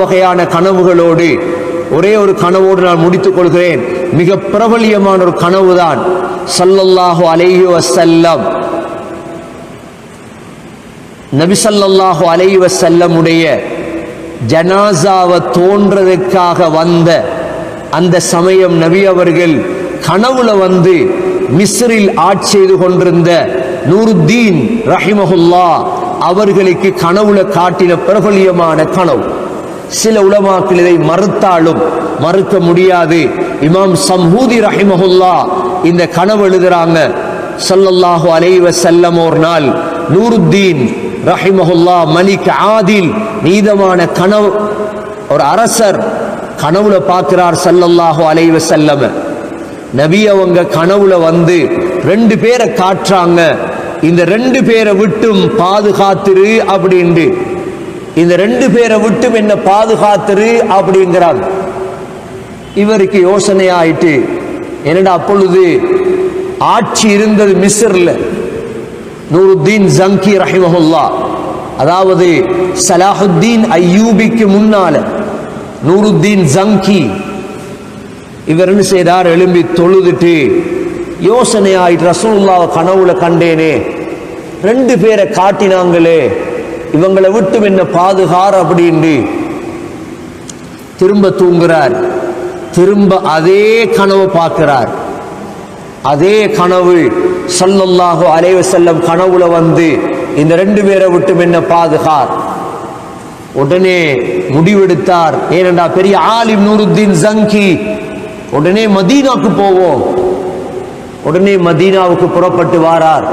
வகையான கனவுகளோடு ஒரே ஒரு கனவோடு நான் முடித்துக் கொள்கிறேன். மிக பிரபலியமான ஒரு கனவுதான். சல்லல்லாஹு அலைஹி வசல்லம் நபிசல்லாஹு ஸல்லல்லாஹு அலைஹி வஸல்லமுடைய ஜனாசாவை தோன்றதுக்காக வந்த அந்த சமயம் நபி அவர்கள் கனவுல வந்து மிஸ்ரில் ஆட்சி செய்து கொண்டிருந்த நூருத்தீன் ரஹிமஹுல்லா அவர்களுக்கு கனவுல காட்டின பிரபலியமான கனவு. சில உலமாக்கள் இதை மறுத்தாலும் மறுக்க முடியாது. இமாம் சம்ஹூதி ரஹிமஹுல்லா இந்த கனவு எழுதுறாங்க. சல்லல்லாஹு அலைவ செல்லமோர் ஒரு நாள் நூருத்தீன் ரஹிமஹுல்லா மலிக் ஆதில் நீதமான கனவு ஒரு அரசர் கனவுல பார்க்கிறார் சல்லல்லாஹு அலைவ செல்லம நபி அவங்க கனவுல வந்து ரெண்டு பேரை காட்டுறாங்க. இந்த ரெண்டு பேரை விட்டும் பாதுகாத்துரு அப்படின்ட்டு இந்த ரெண்டு பேரை விட்டும் என்ன பாதுகாத்துரு அப்படிங்கிறான். இவருக்கு யோசனை ஆயிட்டு என்னடா அப்பொழுது ஆட்சி இருந்தது மிஸ்ர்ல? நூருத்தீன் ஜங்கி ரஹிமஹுல்லா. அதாவது சலாஹுத்தீன் ஐயூபிக்கு முன்னால நூருத்தீன் ஜங்கி. இவர் என்ன செய்தார்? எழும்பி தொழுதுட்டு யோசனை ஆயிட்டு ரசூல்லாவை கனவுல கண்டேனே ரெண்டு பேரை காட்டினாங்களே இவங்களை விட்டு என்ன பாதுகார் அப்படின்னு திரும்ப தூங்குறார். திரும்ப அதே கனவு பார்க்கிறார். அதே கனவு ஸல்லல்லாஹு அலைவ செல்லம் கனவுல வந்து இந்த ரெண்டு பேரை விட்டு என்ன பாதுகார். உடனே முடிவெடுத்தார். ஏனண்டா பெரிய ஆலிம் நூருத்தீன் ஜங்கி. உடனே மதீனாக்கு போவோம். உடனே மதீனாவுக்கு புறப்பட்டு வாரார்.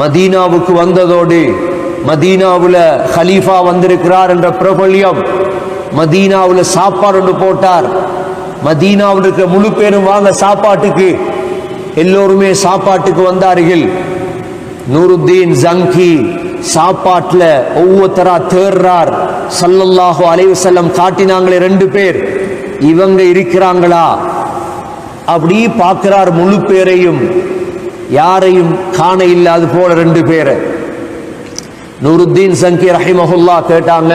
மதீனாவுக்கு வந்ததோடு மதீனாவுல ஹலீஃபா வந்திருக்கிறார் என்ற பிரபல்யம். மதீனாவுல சாப்பாடு ஒன்று போட்டார். மதீனாவில் இருக்கிற முழு பேரும் வாங்க சாப்பாட்டுக்கு. எல்லோருமே சாப்பாட்டுக்கு வந்தார்கள். நூருத்தீன் ஜங்கி சாப்பாட்டில் ஒவ்வொருத்தரா தேர்றார். சல்லல்லாஹோ அலைவு செல்லம் காட்டினாங்களே ரெண்டு பேர். இவங்க இருக்கிறாங்களா? அப்படி பார்க்கிறார் முழு பேரையும். யாரையும் காண இல்லாது போல ரெண்டு பேரை. நூருத்தீன் சங்கி ரஹிமஹுல்லா கேட்டாங்க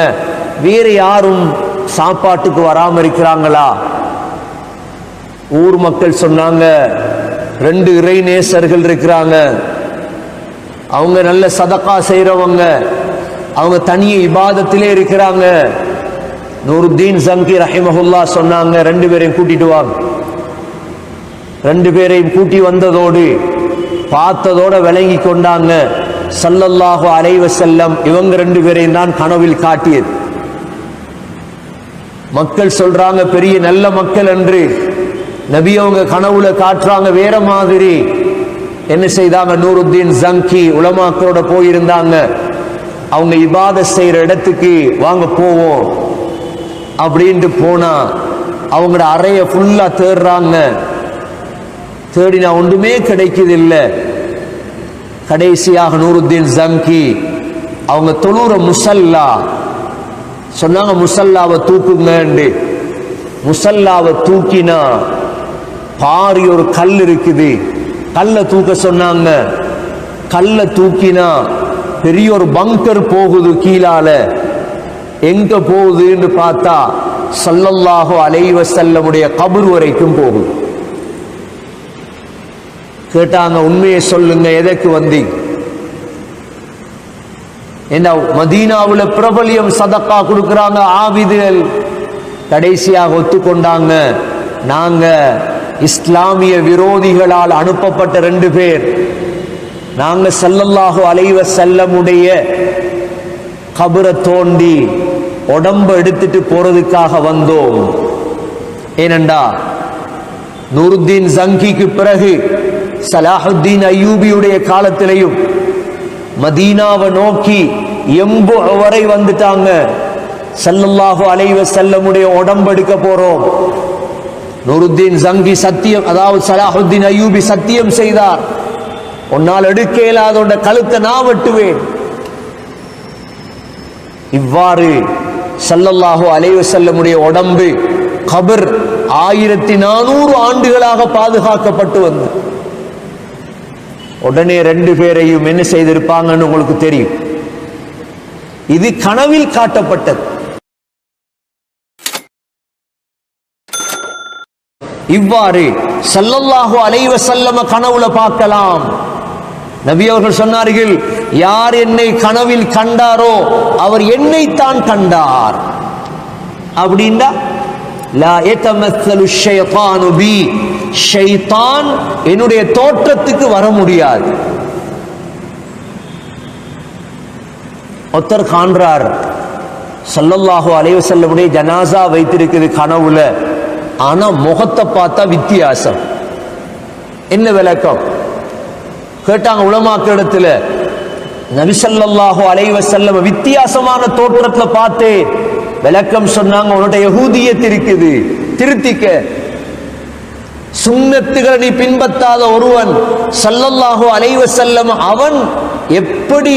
வேறு யாரும் சாப்பாட்டுக்கு வராம இருக்கிறாங்களா ஊர் மக்கள் சொன்னாங்க ரெண்டு இறை நேசர்கள் இருக்கிறாங்க. அவங்க நல்ல சதக்கா செய்கிறவங்க அவங்க தனிய இபாதத்திலே இருக்கிறாங்க. நூருத்தீன் சங்கி ரஹிமஹுல்லா சொன்னாங்க ரெண்டு பேரையும் கூட்டிட்டு வாங்க. ரெண்டு பேரையும் கூட்டி வந்ததோடு பார்த்ததோட விளங்கி கொண்டாங்க. சல்லல்லாஹு அலைவ செல்லம் இவங்க ரெண்டு பேரையும் தான் கனவில் காட்டியது. மக்கள் சொல்றாங்க பெரிய நல்ல மக்கள் என்று நபி அவங்க கனவுல காட்டுறாங்க வேற மாதிரி. என்ன செய்தாங்க? நூருத்தீன் ஜங்கி உலமாக்களோட போயிருந்தாங்க. அவங்க இபாத செய்யற இடத்துக்கு வாங்க போவோம். அப்படின்ட்டு போனா அவங்களோட அறைய ஃபுல்லா தேடுறாங்க. தேடினா ஒன்றுமே கிடைக்குது இல்லை கடைசியாக நூருத்தீன் ஜங்கி அவங்க தொழுற முசல்லா. சொன்னாங்க முசல்லாவை தூக்குங்கன்னு முசல்லாவை தூக்கினா பாரி ஒரு கல் இருக்குது. கல்லை தூக்க சொன்னாங்க. கல்லை தூக்கினா பெரிய ஒரு பங்கர் போகுது கீழால. எங்க போகுதுன்னு பார்த்தா சல்லல்லாஹோ அலைவ செல்லமுடைய கபர் வரைக்கும் போகுது. கேட்டாங்க உண்மையை சொல்லுங்க எதற்கு வந்தீங்க? என்ன மதீனாவுல பிரபலியம் சதக்கா கொடுக்குறாங்க ஆவிதுகள் கடைசியாக ஒத்துக்கொண்டாங்க. நாங்க இஸ்லாமிய விரோதிகளால் அனுப்பப்பட்ட ரெண்டு பேர். நாங்க செல்லல்லாக அலைவ செல்லமுடைய கபரை தோண்டி உடம்ப எடுத்துட்டு போறதுக்காக வந்தோம். ஏனண்டா நூருத்தீன் ஜங்கிக்கு பிறகு சலாஹுத்தீன் ஐயூபியுடைய காலத்திலையும் மதீனாவை நோக்கி எம்பு வரை வந்துட்டாங்க ஸல்லல்லாஹு அலைவ செல்லமுடைய உடம்பு எடுக்க போறோம் நூருத்தீன் ஜங்கி சத்தியம் அதாவது சலாஹுத்தீன் அய்யூபி சத்தியம் செய்தார் உன்னால் எடுக்க இயலாதோட கழுத்தை நான் வெட்டுவேன் இவ்வாறு ஸல்லல்லாஹு அலைவ செல்லமுடைய உடம்பு கபர் ஆயிரத்தி நானூறு ஆண்டுகளாக பாதுகாக்கப்பட்டு வந்து உடனே ரெண்டு பேரையும் என்ன செய்திருப்பாங்கன்னு உங்களுக்கு தெரியும். இது கனவில் காட்டப்பட்டது. இவ்வாறு சல்லல்லாஹு அலைவ செல்லம கனவுல பார்க்கலாம். நபி அவர்கள் சொன்னார்கள் யார் என்னை கனவில் கண்டாரோ அவர் என்னைத்தான் கண்டார். அப்படின்னா என்னுடைய தோற்றத்துக்கு வர முடியாது. ஒருத்தர் காண்றார். சல்லல்லாஹு அலைஹி வஸல்லமுடைய ஜனாசா வைத்திருக்குது கனவுல. ஆனா முகத்தை பார்த்தா வித்தியாசம். என்ன விளக்கம்? கேட்டாங்க உலமாக்களிடத்துல நபிசல்லாஹு அலைவ வஸல்லம் வித்தியாசமான தோற்றத்துல பார்த்தேன் விளக்கம் சொன்னாங்க உன்னோட யகூதியத் இருக்குது திருத்திக்க. சுண்ணத்துகளை நீ பின்பற்றாத ஒருவன் சல்லல்லாஹோ அலைவ செல்லம் அவன் எப்படி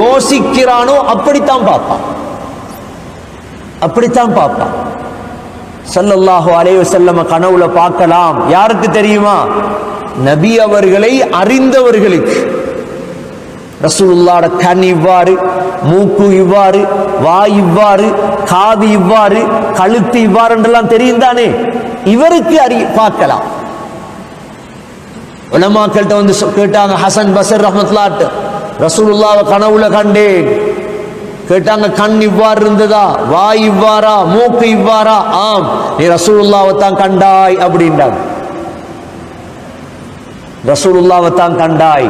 யோசிக்கிறானோ அப்படித்தான் பார்ப்பான். அப்படித்தான் பார்ப்பான். சல்லல்லாஹோ அலைவ செல்லம கனவுல பார்க்கலாம். யாருக்கு தெரியுமா? நபி அவர்களை அறிந்தவர்களுக்கு. ரசூலுல்லாட கண் இவ்வாறு மூக்கு இவ்வாறு வாய் இவ்வாறு காது இவ்வாறு கழுத்து இவ்வாறு என்றெல்லாம் தெரியும் தானே? இவருக்கு அறி பார்க்கலாம். உலமாக்கள்கிட்ட வந்து சொ- கேட்டாங்க ஹசன் பசர் ரஹமத்லாட் ரசூலுல்லாவை கனவுல கண்டேன். கேட்டாங்க கண் இவ்வாறு இருந்ததா? வாய் இவ்வாறா? மூக்கு இவ்வாறா? ஆம். நீ ரசூலுல்லாவை தான் கண்டாய் அப்படின்றாங்க. ரசூலுல்லாவை தான் கண்டாய்.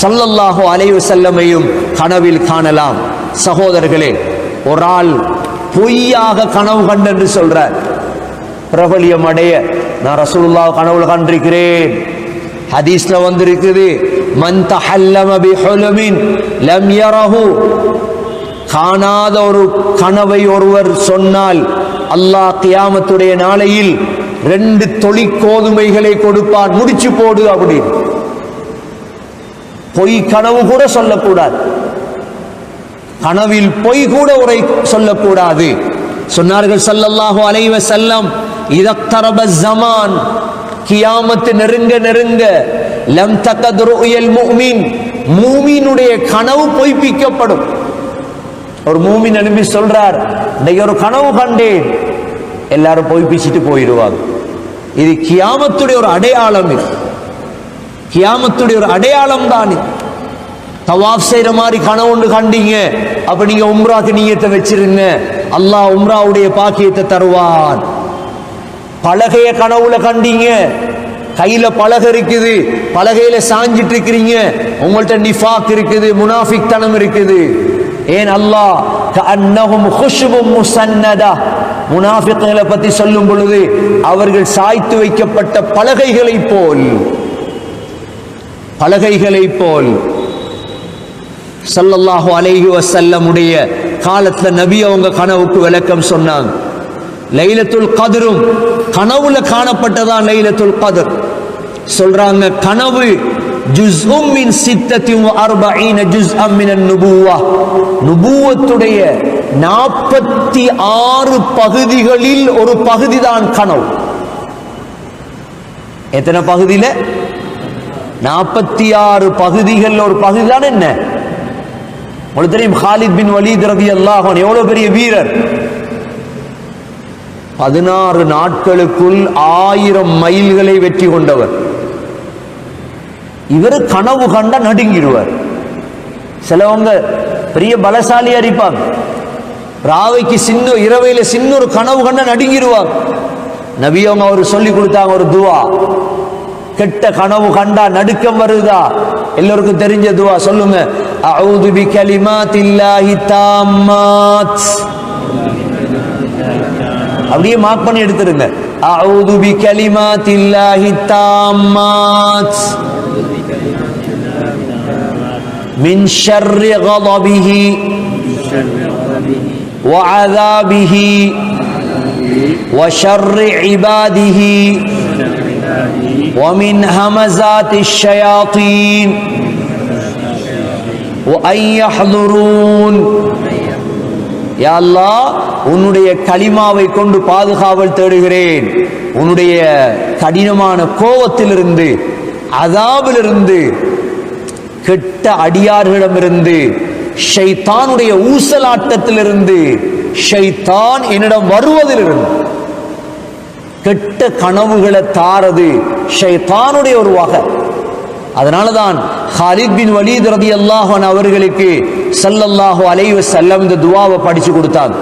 சல்லல்லாஹோ அலைவு செல்லமையும் கனவில் காணலாம். சகோதரர்களே ஒரு ஆள் பொய்யாக கனவு கண்டென்று சொல்றார். பிரபலியம் அடைய நான் ரசூலுல்லாஹ் கனவுல கண்டிருக்கிறேன். ஹதீஸ்ல வந்திருக்குது மன் தஹல்லம பிஹுலமின் லம் யரஹு. காணாத ஒரு கனவை ஒருவர் சொன்னால் அல்லாஹ் கியாமத்துடைய நாளையில் ரெண்டு தொழி கோதுமைகளை கொடுப்பான் முடிச்சு போடு அப்படின்னு. பொய் கனவு கூட சொல்லக்கூடாது. கனவில் பொய் கூட உரை சொல்லக்கூடாது. சொன்னார்கள் ஸல்லல்லாஹு அலைவ செல்லம் இதரப ஜமான் கியாமத்து நெருங்க நெருங்க லம் தகத் ருயல் முஃமின். மூமினுடைய கனவு பொய்ப்பிக்கப்படும். ஒரு மூமின் அனுப்பி சொல்றார் இன்னைக்கு ஒரு கனவு கண்டேன். எல்லாரும் பொய்ப்பிச்சுட்டு போயிடுவாங்க. இது கியாமத்துடைய ஒரு அடையாளம் இது. கியாமத்துடைய ஒரு அடையாளம் தானே இது. தவாஃப் செய்யற மாதிரி கனவு ஒன்று கண்டீங்க. அப்ப நீங்க உம்ராக்கு நீயத்தை வச்சிருங்க. அல்லாஹ் உம்ராவுடைய பாக்கியத்தை தருவான். பலகைய கனவுல கண்டீங்க. கையில பலகை இருக்குது. பலகையில சாஞ்சிட்டு இருக்கிறீங்க. உங்கள்ட்ட நிஃபாக் இருக்குது முனாஃபிக் தனம் இருக்குது. ஏன் அல்லாஹ்? கஅன்னஹும் குஷ்பும் முசன்னதா. முனாஃபிக்களை பத்தி சொல்லும் பொழுது அவர்கள் சாய்த்து வைக்கப்பட்ட பலகைகளை போல். பலகைகளை போல். சல்லல்லாஹு அலைஹி வஸல்லமுடைய காலத்துல நபி அவங்க கனவுக்கு விளக்கம் சொன்னாங்க. லைலத்துல் கதிரும் கனவுல காணப்பட்டதான் லைலத்துல் கதிர்? சொல்றாங்க கனவு ஜுஸ்உம் மின் சித்தத்தின் அர்பஈன ஜுஸ்அம் மினன் நுபுவா. நுபுவத்துடைய நாற்பத்தி ஆறு பகுதிகளில் ஒரு பகுதிதான் கனவு. எத்தனை பகுதியில? நாற்பத்தி ஆறு பகுதிகள் ஒரு பகுதி தான் என்ன? உங்களுக்கு தெரியும் ஹாலித் பின் வலீத் ரதி அல்லாஹன் எவ்வளவு பெரிய வீரர்? பதினாறு நாட்களுக்குள் ஆயிரம் மைல்களை வெற்றி கொண்டவர். இவர் கனவு கண்ட நடுங்கிடுவார். சிலவங்க பெரிய பலசாலியா இருப்பாங்க ராவைக்கு சின்ன இரவையில சின்ன ஒரு கனவு கண்ட நடுங்கிடுவாங்க. நபி அவங்க அவர் சொல்லி கொடுத்தாங்க ஒரு துவா. கெட்ட கனவு கண்டா நடுக்கம் வருதா எல்லோருக்கும் தெரிஞ்ச துவா சொல்லுங்க அஊது பி கலிமாத்தில்லாஹி தாம்மாத் அப்படியே மார்க் பண்ணி எடுத்துருங்க அஊது பி கலிமாத்தில்லாஹி தாம்மாத் மின் ஷர்ரி غضبه وعذابه وشر عباده ومن همزات الشياطين وأن يحضرون யா அல்லாஹ் உன்னுடைய கலிமாவை கொண்டு பாதுகாவல் தேடுகிறேன் உன்னுடைய கடினமான கோபத்திலிருந்து அதாவிலிருந்து கெட்ட அடியார்களிடமிருந்து ஷைத்தானுடைய ஊசலாட்டத்திலிருந்து ஷைத்தான் என்னிடம் வருவதிலிருந்து கெட்ட கனவுகளை தாரது ஷைத்தானுடைய ஒரு வகை அதனால தான் ஹாலித் பின் வலீத் ரதி அல்லாஹன் அவர்களுக்கு ஸல்லல்லாஹு அலைவ செல்லம் இந்த துவாவை படிச்சு கொடுத்தாங்க.